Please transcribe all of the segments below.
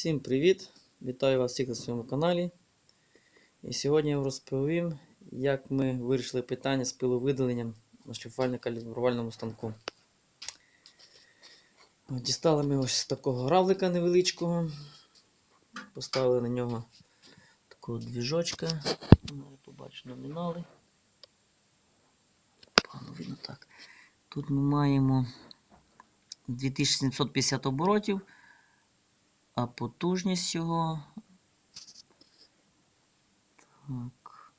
Всім привіт! Вітаю вас всіх на своєму каналі. І сьогодні я вам розповім, як ми вирішили питання з пиловидаленням на шліфувально-калібрувальному станку. Дістали ми ось такого равлика невеличкого. Поставили на нього такого двіжочка. Ну, Я побачу номінали. Тут ми маємо 2750 оборотів. А потужність його. Так.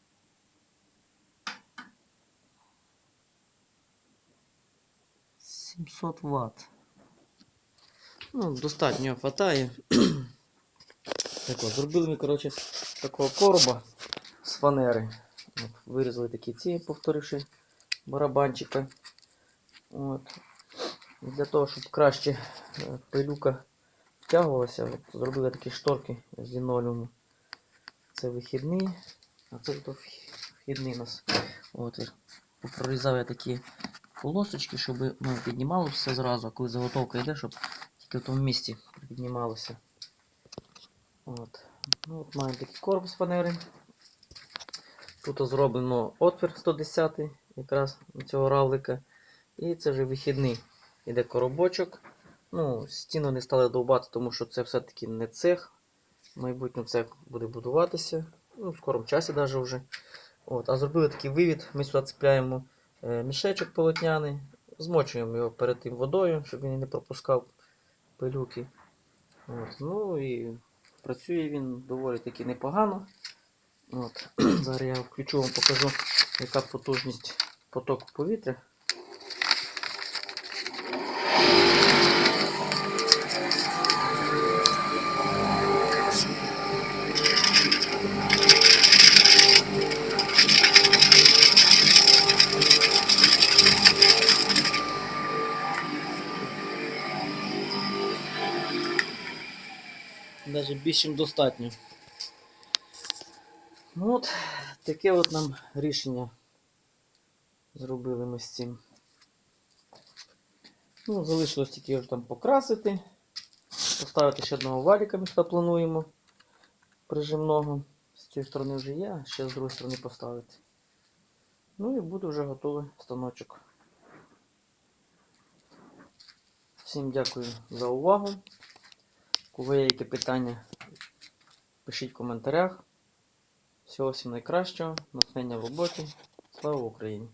Сімсот Вт. Ну, достатньо хватає. так от, зробили ми, коротше, такого короба з фанери. От, вирізали такі ці, повторивши барабанчика. От. Для того, щоб краще е, пилюка втягувалася, от, зробили такі шторки з лінолеуму. Це вихідний, а це вхідний у нас. От, прорізав я такі полосочки, щоб ну, піднімало все зразу, а коли заготовка йде, щоб тільки в тому місці піднімалося. От. Ну, от Маємо такий корпус фанери. Тут зроблено отвір 110 якраз цього равлика. І це вже вихідний. Іде коробочок. Ну, Стіну не стали довбати, тому що це все-таки не цех. Майбутньо цех буде будуватися. Ну, в скорому часі навіть вже. От, А зробили такий вивід. Ми сюди цепляємо е, мішечок полотняний, змочуємо його перед тим водою, щоб він не пропускав пилюки. От, ну і Працює він доволі таки непогано. От. Зараз я включу вам покажу, яка потужність потоку повітря. Навіть більше ніж достатньо. Ну от, таке от нам рішення зробили ми з цим. Ну, залишилось тільки вже там покрасити. Поставити ще одного валіка ми сюди плануємо прижимного. З цієї сторони вже є, а ще з другої сторони поставити. Ну і буде вже готовий станочок. Всім дякую за увагу. Коли є які питання, пишіть в коментарях. Всього всім найкращого, натхнення в роботі. Слава Україні!